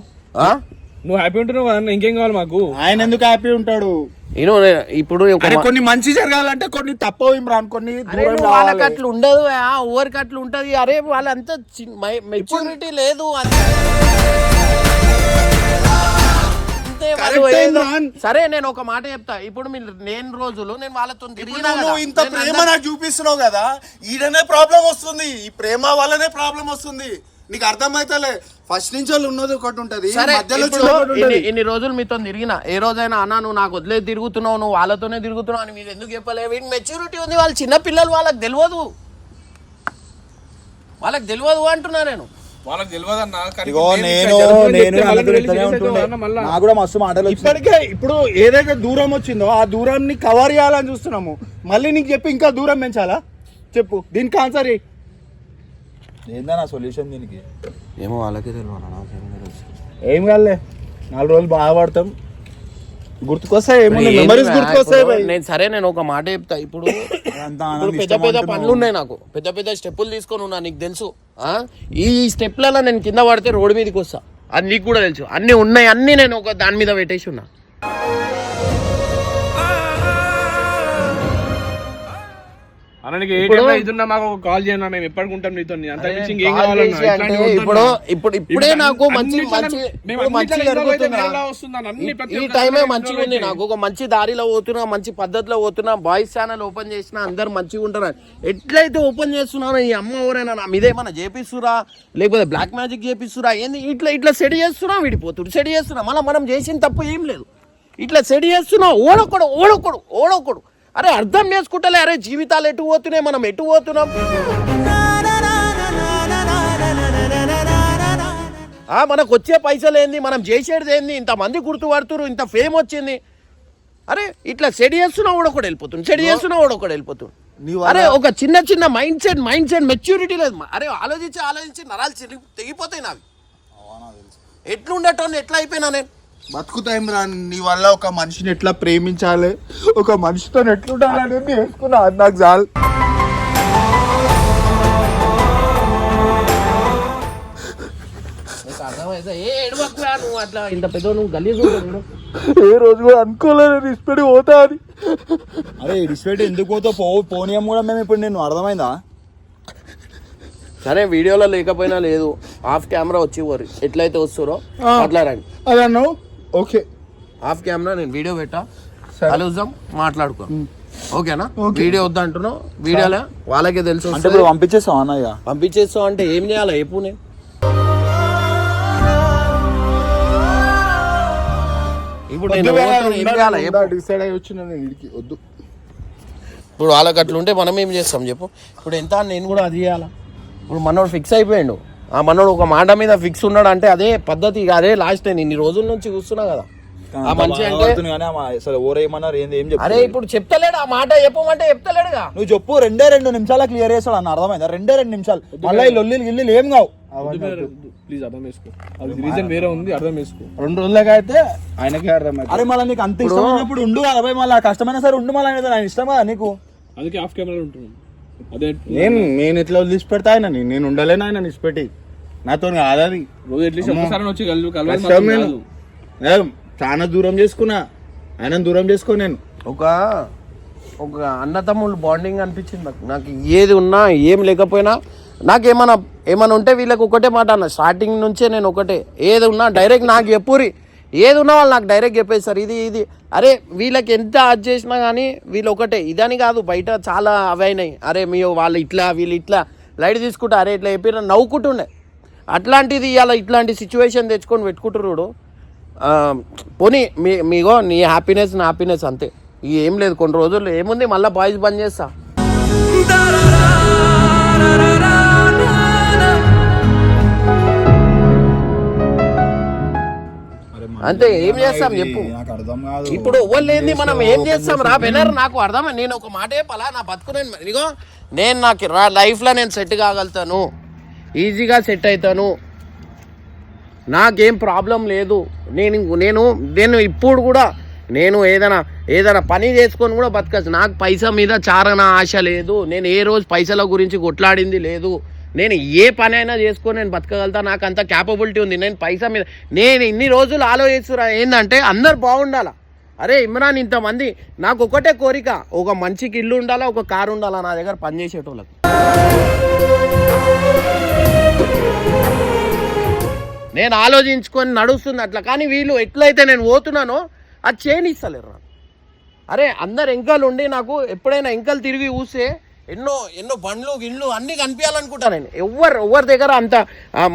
నువ్వు హ్యాపీ ఉంటున్నావు కదా ఇంకేం కావాలి మాకు ఆయన ఎందుకు హ్యాపీ ఉంటాడు నేను నే- ఇప్పుడు కొన్ని మంచి జరగాలంటే కొన్ని తప్పవు ఇమ్రాన్ కొన్ని వాళ్ళకి. అట్లా ఉండదు ఓవరికి అట్లా ఉంటది అరే వాళ్ళంతా మెచ్యూరిటీ లేదు. సరే నేను ఒక మాట చెప్తా ఇప్పుడు మీరు నేను రోజులు నేను వాళ్ళతో. నువ్వు ఇంత ప్రేమ నాకు చూపిస్తున్నావు కదా ఈడనే ప్రాబ్లం వస్తుంది ఈ ప్రేమ వల్లనే ప్రాబ్లం వస్తుంది నీకు అర్థమైతలే. ఫస్ట్ నుంచి వాళ్ళు ఉన్నది ఒకటి ఉంటది ఇన్ని ఉంటది. ఇన్ని రోజులు మీతో తిరిగిన ఏ రోజైనా అన్నా నువ్వు నాకు వదిలే తిరుగుతున్నావు నువ్వు వాళ్ళతోనే తిరుగుతున్నావు అని మీరు ఎందుకు చెప్పలే? వీడికి మెచ్యూరిటీ ఉంది వాళ్ళు చిన్న పిల్లలు వాళ్ళకి తెలియదు. వాళ్ళకి తెలియదు అంటున్నా నేను. వాళ్ళకి కూడా మస్తు మాటలు. ఇప్పటికే ఇప్పుడు ఏదైతే దూరం వచ్చిందో ఆ దూరాన్ని కవర్ చేయాలని చూస్తున్నాము. మళ్ళీ నీకు చెప్పి ఇంకా దూరం పెంచాలా? చెప్పు దీనికి ఆన్సర్. ఏందన్నా సొల్యూషన్ దీనికి? ఏమో వాళ్ళకే తెలియదు నాకేం తెలుసు ఏం కాదులే నాలుగు రోజులు బాధపడతాం గుర్తుకొస్తాయి ఏముంది? ఏంది మెమరీస్ బా, గుర్తుకొస్తాయి. నేను సరే నేను ఒక మాట చెప్తా ఇప్పుడు పెద్ద పెద్ద. పనులు ఉన్నాయి నాకు. పెద్ద పెద్ద స్టెప్పులు తీసుకొని ఉన్నా నీకు తెలుసు. ఆ? ఈ స్టెప్లలో నేను కింద పడితే రోడ్డు మీదకి వస్తా. అది నీకు కూడా తెలుసు. అన్ని ఉన్నాయి అన్ని నేను ఒక దాని మీద పెట్టేసి ఉన్నా. ఏ టైంలో మాకు ఒక కాల్ చేయను మేము ఎప్పటికుంటాం నీతో అంత కావాలన్నా? ఇట్లాంటివి ఇప్పుడు. ఇప్పుడు ఇప్పుడే నాకు మంచి మంచి ఈ టైమే మంచిగా ఉంది. నాకు. ఒక మంచి దారిలో పోతున్నా మంచి పద్ధతిలో పోతున్నా బాయ్స్ ఛానల్ ఓపెన్ చేసినా అందరు మంచిగా ఉంటారు. ఎట్లయితే ఓపెన్ చేస్తున్నానో ఈ అమ్మ ఎవరైనా నా మీదేమన్నా చేపిస్తురా? లేకపోతే బ్లాక్ మ్యాజిక్ చేపిస్తురా? ఏంది? ఇట్లా ఇట్లా సెట్ చేస్తున్నా విడిపోతుడు. సెట్ చేస్తున్నా. మళ్ళీ మనం చేసిన తప్పు ఏం లేదు. ఇట్లా సెట్ చేస్తున్నా ఓడొకడు ఓడొకడు ఓడొకడు అరే అర్థం చేసుకుంటలే. అరే జీవితాలు ఎటు పోతున్నాయి? మనం ఎటు పోతున్నాం? ఆ, మనకు వచ్చే పైసలు ఏంది? మనం చేసేది ఏంది? ఇంతమంది గుర్తుపడుతురు ఇంత ఫేమ్ వచ్చింది. అరే ఇట్లా సెడి చేస్తున్నా కూడా వెళ్ళిపోతుంది సెడి చేస్తున్నా కూడా వెళ్ళిపోతుంది నీ వల్ల- అరే ఒక చిన్న చిన్న mind set mind set maturity లేదు. అరే ఆలోచించి ఆలోచించి నరాలు చిరిగి తెగిపోతాయి నావి. ఎట్లుండటం ఎట్లా అయిపోయినా నేను? బతుకుతా ఇమ్రాన్ నీ వల్ల ఒక మనిషిని ఎట్లా ప్రేమించాలి? ఒక మనిషితో ఎట్లుండాలని నేర్చుకున్నా అది నాకు చాలు. ఇంత పెద్ద నువ్వు గలీజు ఏ రోజు కూడా అనుకోలేదు ఇష్టపడి పోతా అని. అరే డిస్పెట్ ఎందుకు పోతావు పో పోనీయం కూడా మేము ఇప్పుడు నేను అర్థమైందా? సరే వీడియోలో లేకపోయినా లేదు. ఆఫ్ కెమెరా వచ్చి పోరు. ఎట్లయితే వస్తారో అట్లా రండి. అది అన్నావు ఓకే. ఆఫ్ కెమెరా నేను వీడియో పెట్టా. కలుద్దాం మాట్లాడుకో. ఓకేనా? వీడియో వద్దు అంటున్నావు. వీడియోలో వాళ్ళకే తెలుసు. అంటే. ఇప్పుడు పంపించేస్తాం అన్నయ్య? పంపించేస్తావు అంటే ఏం చేయాలి? ఎప్పుడు నేను ఇప్పుడు నేను ఏం చేయాలి. డిసైడ్ అయ్యి వచ్చిన నేను ఇడికి. వద్దు. ఇప్పుడు వాళ్ళకి అట్లా ఉంటే మనం ఏం చేస్తాం చెప్పు. ఇప్పుడు ఎంత నేను కూడా అది చేయాలా? ఇప్పుడు మనోడు ఫిక్స్ అయిపోయాడు. ఆ మనోడు ఒక మాట మీద ఫిక్స్ ఉన్నాడు అంటే అదే పద్ధతి ఇక అదే లాస్ట్ నేను ఇన్ని రోజుల నుంచి చూస్తున్నా కదా. ఆ మనిషి అంటే అసలు ఓరేమన్నారు ఏంది ఏం చెప్పు అరే ఇప్పుడు చెప్తలేడు ఆ మాట చెప్పమంటే చెప్తలేడుగా. నువ్వు చెప్పు రెండే రెండు నిమిషాలు క్లియర్ చేస్తాడు అన్న అర్థమైందా? రెండే రెండు నిమిషాలు. మళ్ళీ ఈ లొల్లి గిల్లి ఏం కావు. ప్లీజ్ అర్థం చేసుకో. అది రీజన్ వేరే ఉంది అర్థం చేసుకో. రెండు రోజులకి అయితే ఆయనకే అరే మళ్ళీ నీకు అంత ఇష్టమైనప్పుడు ఉండు కదా భయ్ మళ్ళీ కష్టమైన సరే ఉండు మళ్ళీ అనేది ఆయన ఇష్టం కదా నీకు? అందుకే ఆఫ్ కెమెరా ఉంటున్నాం అదే నేను నేను ఎట్లా వదిలిపెడతా ఆయన నేను ఉండలేను ఆయన నిష్పెట్టి నాతో కాదు అది రోజు అట్లీస్ట్ ఒకసారి వచ్చి కలు కలవాలి కష్టం మాత్రం నేను. కాదు. ఏ, చాలా దూరం చేసుకున్నా. ఆయన దూరం చేసుకో నేను. ఒక ఒక అన్నతమ్ముళ్ళు బాండింగ్ అనిపించింది నాకు నాకు ఏది ఉన్నా ఏం లేకపోయినా నాకు ఏమైనా ఏమైనా ఉంటే వీళ్ళకి ఒకటే మాట అన్న. స్టార్టింగ్ నుంచే నేను ఒకటే. ఏది ఉన్నా డైరెక్ట్ నాకు చెప్పురి ఏది ఉన్నా వాళ్ళు నాకు డైరెక్ట్ చెప్పేస్తారు ఇది ఇది. అరే వీళ్ళకి ఎంత అది చేసినా కానీ వీళ్ళు ఒకటే. ఇదని కాదు బయట చాలా అవి అయినాయి అరే మీ వాళ్ళు ఇట్లా వీళ్ళు ఇట్లా. లైట్ తీసుకుంటా అరే ఇట్లా చెప్పి నవ్వుకుంటుండే. అట్లాంటిది ఇవాళ ఇట్లాంటి సిచ్యువేషన్ తెచ్చుకొని పెట్టుకుంటున్నాడు పోనీ మీ మీగో నీ హ్యాపీనెస్ నా హ్యాపీనెస్ అంతే. ఇక ఏం లేదు కొన్ని రోజులు ఏముంది మళ్ళీ బాయ్స్ బంద్ చేస్తా. అంతే ఏం చేస్తాం చెప్పు. ఇప్పుడు ఎవ్వరు మనం ఏం చేస్తాం రా బెనర్ నాకు అర్థం నేను ఒక మాట చెప్పాలా నా బతుకు నేను ఇదిగో నేను నాకు రా లైఫ్లో నేను సెట్ కాగలుగుతాను. ఈజీగా సెట్ అవుతాను. నాకేం ప్రాబ్లం లేదు. నేను నేను నేను ఇప్పుడు కూడా నేను ఏదైనా ఏదైనా పని చేసుకొని కూడా బతకచ్చు. నాకు పైసా మీద చారణ ఆశ లేదు. నేను ఏ రోజు పైసల గురించి కొట్లాడింది లేదు. నేను ఏ పని అయినా చేసుకొని నేను బతకగలుగుతా. నాకు అంత క్యాపబిలిటీ ఉంది. నేను పైసా మీద నేను ఇన్ని రోజులు ఆలోచిస్తున్నా. ఏంటంటే అందరు బాగుండాలా? అరే ఇమ్రాన్ ఇంతమంది నాకు ఒకటే కోరిక. ఒక మంచికి ఇల్లు ఉండాలా? ఒక కారు ఉండాలా? నా దగ్గర పనిచేసేటోళ్ళకి నేను ఆలోచించుకొని నడుస్తుంది అట్లా. కానీ వీళ్ళు ఎట్లయితే నేను పోతున్నానో అది చేయనిస్తలేరు నాకు అరే అందరు ఎంకలు ఉండి నాకు ఎప్పుడైనా ఎంకలు తిరిగి చూస్తే ఎన్నో ఎన్నో బండ్లు గిళ్ళు అన్నీ కనిపించాలనుకుంటా నేను. ఎవరు ఎవరి దగ్గర అంత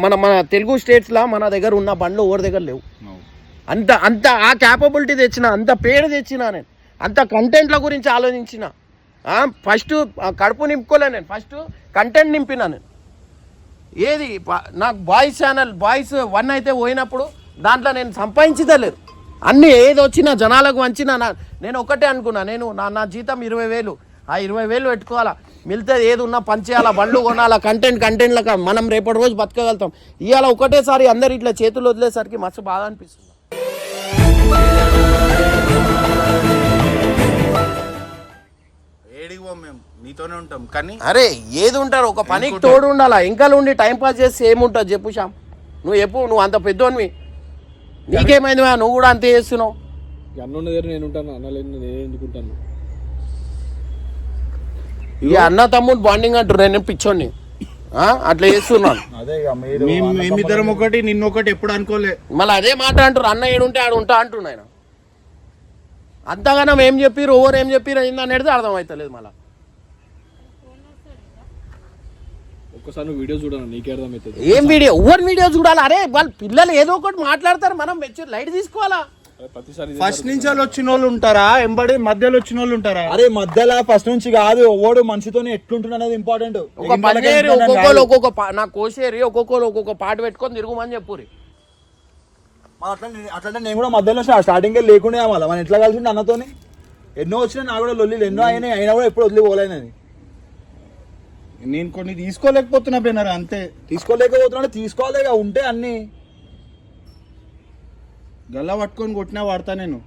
మన మన తెలుగు స్టేట్స్లో మన దగ్గర ఉన్న బండ్లు ఎవరి దగ్గర లేవు. అంత అంత ఆ క్యాపబిలిటీ తెచ్చిన అంత పేరు తెచ్చిన నేను. అంత కంటెంట్ల గురించి ఆలోచించిన. ఫస్ట్ కడుపు నింపుకోలే నేను. ఫస్ట్ కంటెంట్ నింపినా నేను. ఏది? నాకు బాయ్స్ ఛానల్ బాయ్స్ వన్ అయితే పోయినప్పుడు దాంట్లో నేను సంపాదించదలేదు అన్నీ ఏది వచ్చినా జనాలకు వంచినా నా నేను ఒకటే అనుకున్నా నేను నా నా జీతం ఇరవై వేలు. ఆ ఇరవై వేలు పెట్టుకోవాలా? మిగతా ఏది ఉన్నా పని చేయాలా? బండ్లు కొనాలా? కంటెంట్ కంటెంట్లకు మనం రేపటి రోజు బతకగలుగుతాం. ఇవాళ ఒకటేసారి అందరు ఇట్లా చేతులు వదిలేసరికి మస్తు బాధ అనిపిస్తుంది. మేము? నీతోనే ఉంటాం. కానీ అరే ఏది ఉంటారు ఒక పనికి తోడు ఉండాలా? ఇంకా ఉండి టైం పాస్ చేస్తే ఏముంటుంది చెప్పు శ్యామ్. నువ్వు చెప్పు నువ్వు అంత పెద్దోనివి. నీకేమైంది? నువ్వు కూడా అంతే చేస్తున్నావు. ఈ అన్న ఉన్న దగ్గర నేను ఉంటాను. అన్న లేదు నేను ఎందుకుంటాను ఈ అన్న తమ్ముడు బాండింగ్ అంటారు నేను పిచ్చోడిని. ఆ? అట్లా చేస్తున్నాను మేమిద్దరం ఒకటి నిన్న ఒకటి ఎప్పుడు అనుకోలే. మళ్ళీ అదే మాట అంటారు అన్న ఏడుంటే ఆడు ఉంటా అంటున్నా ఆయన. అంతగానం ఏం చెప్పిరు ఓవర్ ఏం చెప్పిరు ఏంది అనేది అర్థమవుతలేదు మళ్ళీ. ఒక్కసారి నువ్వు వీడియో చూడను? నీకే అర్థమవుతుంది ఏం వీడియో? ఓవర్ వీడియో చూడాలి? అరే వాళ్ళ పిల్లలు ఏదో ఒకటి మాట్లాడతారు మనం మెచ్యూర్ లైట్ తీసుకోవాలా? ఫస్ట్ నుంచి వాళ్ళు వచ్చిన వాళ్ళు ఉంటారా? ఎంబడి మధ్యలో వచ్చిన వాళ్ళు ఉంటారా? అరే మధ్యలో ఫస్ట్ నుంచి కాదు ఓడు మనిషితో ఎట్లుంటున్నా అనేది ఇంపార్టెంట్ ఒక పనిచేరి ఒక్కొక్కరు ఒక్కొక్క నా కోసేరి ఒక్కొక్కరు ఒక్కొక్క పాట పెట్టుకొని తిరుగుమని చెప్పురి అట్లా అట్లంటే నేను కూడా మధ్యలో స్టార్టింగ్ లేకుండా మళ్ళీ. మనం ఎట్లా కలిసి అన్నతోని? ఎన్నో వచ్చినా నా కూడా లొల్లి ఎన్నో అయినాయి అయినా కూడా ఎప్పుడు వదిలి పోలేనని నేను కొన్ని తీసుకోలేకపోతున్నా పోయినారా అంతే. తీసుకోలేకపోతున్నాడు తీసుకోవాలి ఇక ఉంటే అన్ని. గల్లా పట్టుకొని కొట్టినా వాడతా నేను.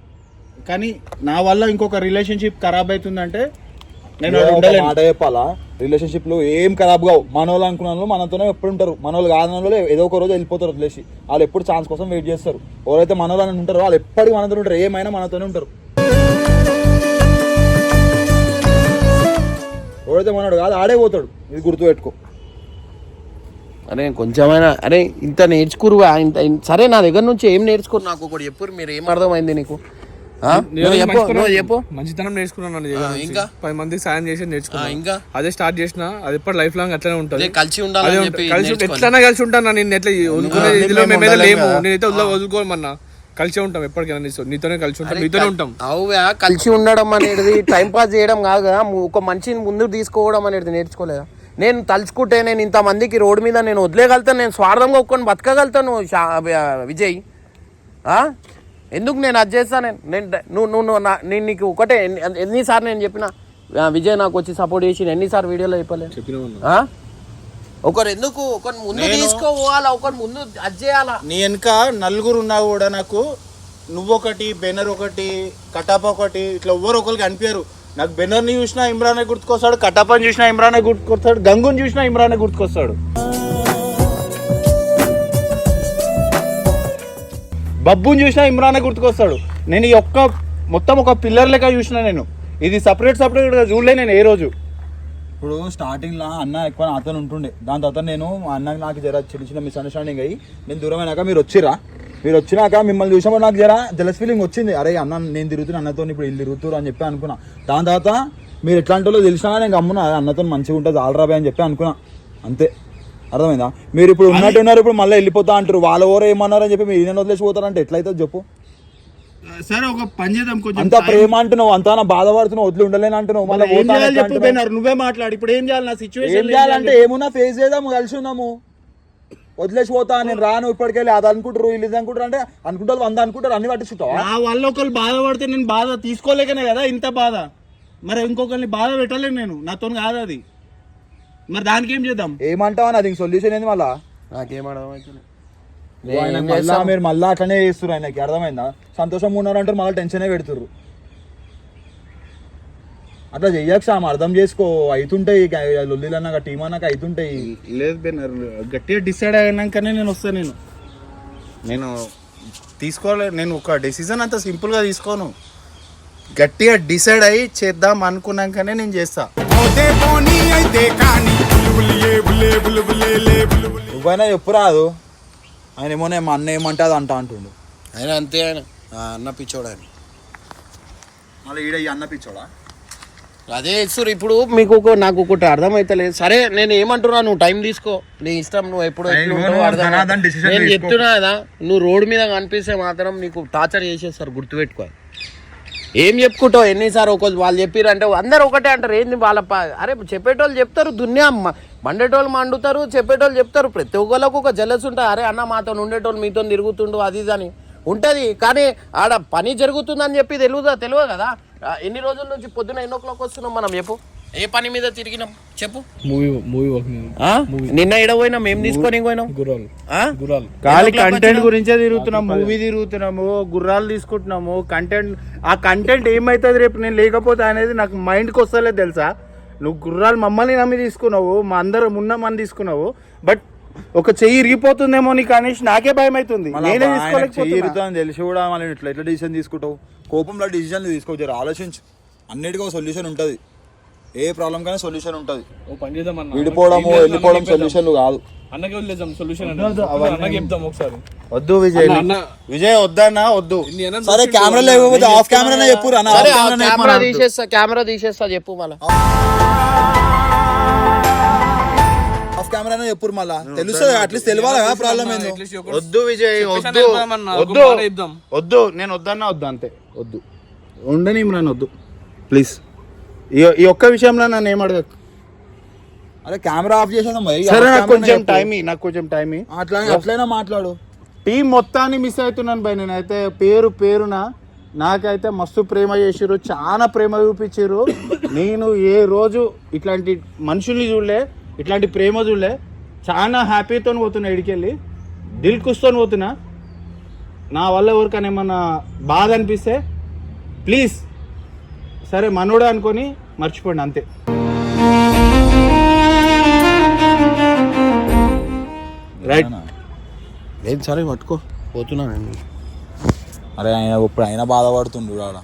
కానీ నా వల్ల ఇంకొక రిలేషన్షిప్ ఖరాబ్ అవుతుందంటే నేను ఉండలేను. మాట చెప్పాలా? రిలేషన్షిప్లో ఏం ఖరాబ్ కావు. మనోళ్ళు అనుకున్న వాళ్ళు మనతోనే ఎప్పుడు ఉంటారు. మనోళ్ళు కాని వాళ్ళు ఏదో ఒక రోజు వెళ్ళిపోతారు వదిలేసి. వాళ్ళు ఎప్పుడు ఛాన్స్ కోసం వెయిట్ చేస్తారు. ఎవరైతే మనోళ్ళు అని ఉంటారో వాళ్ళు ఎప్పటికీ మనతో ఉంటారు. ఏమైనా మనతోనే ఉంటారు. ఎవరైతే మనోడు కాదు ఆడే పోతాడు. ఇది గుర్తు పెట్టుకో. అరే కొంచెమైనా అరే ఇంత నేర్చుకురువా? ఇంత సరే నా దగ్గర నుంచి ఏం నేర్చుకోరు నాకు ఒకటి చెప్పు మీరు ఏం అర్థమైంది నీకు? చెప్పు మంచితనం నేర్చుకున్నాను ఇంకా? పది మందికి సాయం చేసి ఆ, నేర్చుకున్నాను ఇంకా? అదే స్టార్ట్ చేసిన అది ఎప్పటి లైఫ్ లాంగ్ అట్లనే ఉంటుంది. అదే కలిసి. చెప్పి కలిసి కలిసి ఉంటాను నేను ఎట్లా వదులుకునే మేము ఇదిలో మేమైతే ఉండలేం లేము. నేనైతే వదిలే వదులుకోమన్నా. కలిసే ఉంటాం ఎప్పటికైనా నీతో- నీతోనే కలిసి ఉంటాం నీతోనే ఉంటాం. అవువా కలిసి ఉండడం అనేది టైం పాస్ చేయడం కాదు కదా ఒక మనిషిని ముందుకు తీసుకోవడం అనేది నేర్చుకోలేదా? నేను తలుచుకుంటే నేను ఇంతమందికి రోడ్డు మీద నేను వదిలేయగలుగుతాను నేను స్వార్థంగా ఒక్కొని బతకగలుగుతాను విజయ్? ఎందుకు నేను అది చేస్తాను నేను? నేను నువ్వు నువ్వు నా నేను నీకు ఒకటే ఎన్ని- ఎన్నిసార్లు నేను చెప్పిన విజయ్ నాకు వచ్చి సపోర్ట్ చేసి ఎన్నిసార్లు వీడియోలో చెప్పలే ఆ? ఒకరు ఎందుకు? ఒకరు ముందు తీసుకోవాలా ఒకరు ముందు అది చేయాలా? నీ వెనక నలుగురు ఉన్నా కూడా నాకు. నువ్వొకటి బెనర్ ఒకటి కటాప్ ఒకటి ఇట్లా ఎవ్వరు ఒకరికి అనిపించారు నాకు బెనర్ని చూసినా ఇమ్రానే గుర్తుకొస్తాడు కటాపని చూసినా ఇమ్రానే గుర్తుకొస్తాడు గంగుని చూసినా ఇమ్రానే గుర్తుకొస్తాడు. బబ్బుని చూసినా ఇమ్రానే గుర్తుకొస్తాడు. నేను ఈ ఒక్క మొత్తం ఒక పిల్లర్ లెక్క చూసినా నేను. ఇది సపరేట్ సపరేట్ చూడలే నేను ఏ రోజు. ఇప్పుడు స్టార్టింగ్లో అన్న ఎక్కువ నాతో ఉంటుండే. దాని తర్వాత నేను మా అన్నకి నాకు జర చిన్న చిన్న మిస్అండర్స్టాండింగ్ అయ్యి నేను దూరం అయినాక మీరు వచ్చిరా మీరు వచ్చినాక మిమ్మల్ని చూసినప్పుడు నాకు జర జలస్ ఫీలింగ్ వచ్చింది. అరే అన్న నేను తిరుగుతున్నా అన్నతో ఇప్పుడు వీళ్ళు తిరుగుతురు అని చెప్పి అనుకున్నా. దాని తర్వాత మీరు ఎట్లాంటి వాళ్ళు తెలిసినా నేను గమ్మున అన్నతో మంచిగా ఉంటుంది ఆల్రాబాయ్ అని చెప్పి అనుకున్నా. అంతే. అర్థమైందా? మీరు ఇప్పుడు ఉన్నట్టు ఉన్నారు ఇప్పుడు మళ్ళీ వెళ్ళిపోతా అంటారు. వాళ్ళ ఎవరో ఏమన్నారు అని చెప్పి మీరు ఈయన వదిలేసి పోతారంటే ఎట్లయితే చెప్పు. సరే ఒక పని చేద్దాం కొంచెం అంత ప్రేమ అంటున్నావు అంతా నా బాధపడుతున్నావు వదిలి ఉండలేను అంటున్నావు. మళ్ళీ ఏం చేయాలి అంటే చెప్పు. బెనర్ నువ్వే మాట్లాడు. ఇప్పుడు ఏం చేయాలి? నా ఏం సిచ్యువేషన్ చేయాలంటే ఏమున్నా ఫేస్ చేద్దాము కలిసి ఉన్నాము వదిలేసి పోతా నేను రాను ఇప్పటికెళ్ళి అది అనుకుంటారు వీళ్ళు ఇది అనుకుంటారు అంటే అనుకుంటారు వంద అనుకుంటారు అన్ని పట్టించుకుంటావా? నా వల్ల ఒకరు బాధపడితే నేను బాధ తీసుకోలేకనే కదా ఇంత బాధ. మరి ఇంకొకరిని బాధ పెట్టలేను నేను. నాతో కాదు అది. మరి దానికి ఏం చేద్దాం? ఏమంటావా అది సొల్యూషన్ ఏంది మళ్ళా? నాకేం అర్థమవుతుంది ఆయన మళ్ళా మీరు మళ్ళా అట్లనే చేస్తారు ఆయనకి అర్థమైందా? సంతోషంగా ఉన్నారంటారు మళ్ళీ టెన్షనే పెడుతుర్రు. అట్లా చెయ్యక సామ్ అర్థం చేసుకో అవుతుంటాయి లొల్లిలు అన్నాక టీం అన్నాక అవుతుంటాయి లేదు బెనర్ గట్టిగా డిసైడ్ అయినాకనే నేను వస్తాను నేను. నేను తీసుకోలే నేను ఒక డెసిజన్ అంత సింపుల్గా తీసుకోను. గట్టిగా డిసైడ్ అయ్యి చేద్దాం అనుకున్నాకనే నేను చేస్తా. నువ్వైనా చెప్పు రాదు. ఆయన ఏమో నేను అన్న ఏమంటే అది అంట అంటుండు. ఆయన అంతే ఆయన. అన్న పిచ్చోడు ఆయన. మళ్ళీ ఈడ ఈ అన్న పిచ్చోడా? అదే ఇస్తారు ఇప్పుడు మీకు ఒక నాకు ఒకటి అర్థమైతలేదు సరే నేను ఏమంటున్నా నువ్వు టైం తీసుకో. నీ ఇష్టం నువ్వు ఎప్పుడు నేను. చెప్తున్నా కదా నువ్వు రోడ్డు మీద కనిపిస్తే మాత్రం నీకు టార్చర్ చేసేస్తారు గుర్తుపెట్టుకో ఏం చెప్పుకుంటావు? ఎన్నిసార్లు ఒక వాళ్ళు చెప్పారు అంటే అందరు ఒకటే అంటారు. ఏంది వాళ్ళ అరే చెప్పేటోళ్ళు చెప్తారు దున్యా మండేటోళ్ళు మండుతారు చెప్పేటోళ్ళు చెప్తారు. ప్రతి ఒక్కళ్ళకు ఒక జలస్ ఉంటుంది అరే అన్న మాతో ఉండేటోళ్ళు మీతో తిరుగుతుండు అది ఇది అని. ఉంటుంది కానీ ఆడ పని జరుగుతుందని చెప్పి తెలియదా తెలియదు కదా ఎన్ని రోజుల నుంచి పొద్దున ఎన్నో క్లాక్ వస్తున్నాం మనం చెప్పు. ఏ పని మీద తిరిగినాం? చెప్పు. Movie movie work? నిన్న ఎడ పోయినాం ఏం తీసుకొని పోయినాం? గుర్రాలు. ఆ? గుర్రాలు. ఖాళీ కంటెంట్ గురించే తిరుగుతున్నాం మూవీ తిరుగుతున్నాము గుర్రాలు తీసుకుంటున్నాము కంటెంట్ ఆ కంటెంట్ ఏమవుతుంది రేపు? నేను లేకపోతే అనేది నాకు మైండ్కి వస్తలేదు తెలుసా? నువ్వు గుర్రాలు మమ్మల్ని నమ్మి తీసుకున్నావు మా అందరం ఉన్నామని తీసుకున్నావు బట్ ఒక చెయ్యి ఇరిగిపోతుందేమో నీకు అనేసి నాకే భయం అవుతుంది నేనే తీసుకోలేకపోతున్నా. తీరుతుందని తెలిసి కూడా మళ్ళీ ఇట్లా ఎట్లా డిసిజన్ తీసుకుంటావు? కోపంలో డిసిజన్ తీసుకో జర ఆలోచించు. అన్నిటికీ ఒక సొల్యూషన్ ఉంటుంది. ఏ ప్రాబ్లం కానీ సొల్యూషన్ ఉంటుంది. ఓ పని చేద్దాం అన్న. విడిపోవడము వెళ్ళిపోవడం సొల్యూషన్ కాదు. అన్నకి వదిలేద్దాం సొల్యూషన్ అన్నకి చెప్తాం ఒకసారి. వద్దు విజయ్. అన్న విజయ్ వద్దన్నా వద్దు. సరే కెమెరా లేకపోతే ఆఫ్ కెమెరానే చెప్పు అన్న సరే ఆ కెమెరా తీసేస్తా కెమెరా తీసేస్తా చెప్పు మళ్ళా. ఆఫ్ కెమెరానే చెప్పు మళ్ళా. తెలుస్తుంది అట్లీస్ట్ తెలియాలి కదా ప్రాబ్లం ఏందో. వద్దు విజయ్ వద్దు. వద్దు. వద్దు నేను వద్దన్నా వద్దు అంతే. వద్దు. ఉండని ఇమ్రాన్ వద్దు. ప్లీజ్ ఈ ఒక్క విషయంలో నన్ను ఏం అడగకు అరే కెమెరా ఆఫ్ చేసేద్దాం భయ్. సరే ఆఫ్ నాకు కొంచెం. టైం నాకు కొంచెం టైం. అట్లా అట్లయినా మాట్లాడు టీం మొత్తాన్ని మిస్ అవుతున్నాను భయ్ నేనైతే పేరు పేరున నాకైతే మస్తు ప్రేమ చేసిర్రు చాలా ప్రేమ చూపించారు నేను ఏ రోజు ఇట్లాంటి మనుషుల్ని చూడలే ఇట్లాంటి ప్రేమ చూడలే చాలా హ్యాపీతో పోతున్నా ఇడికెళ్ళి దిల్ కుస్తో పోతున్నా నా వల్ల ఎవరికైనా ఏమన్నా బాధ అనిపిస్తే ప్లీజ్ సరే మనోడే అనుకొని మర్చిపోండి అంతే. రైట్ లేదు సరే పట్టుకో. పోతున్నా నేను. అరే ఆయన ఇప్పుడు ఆయన బాధపడుతుండు ఆడ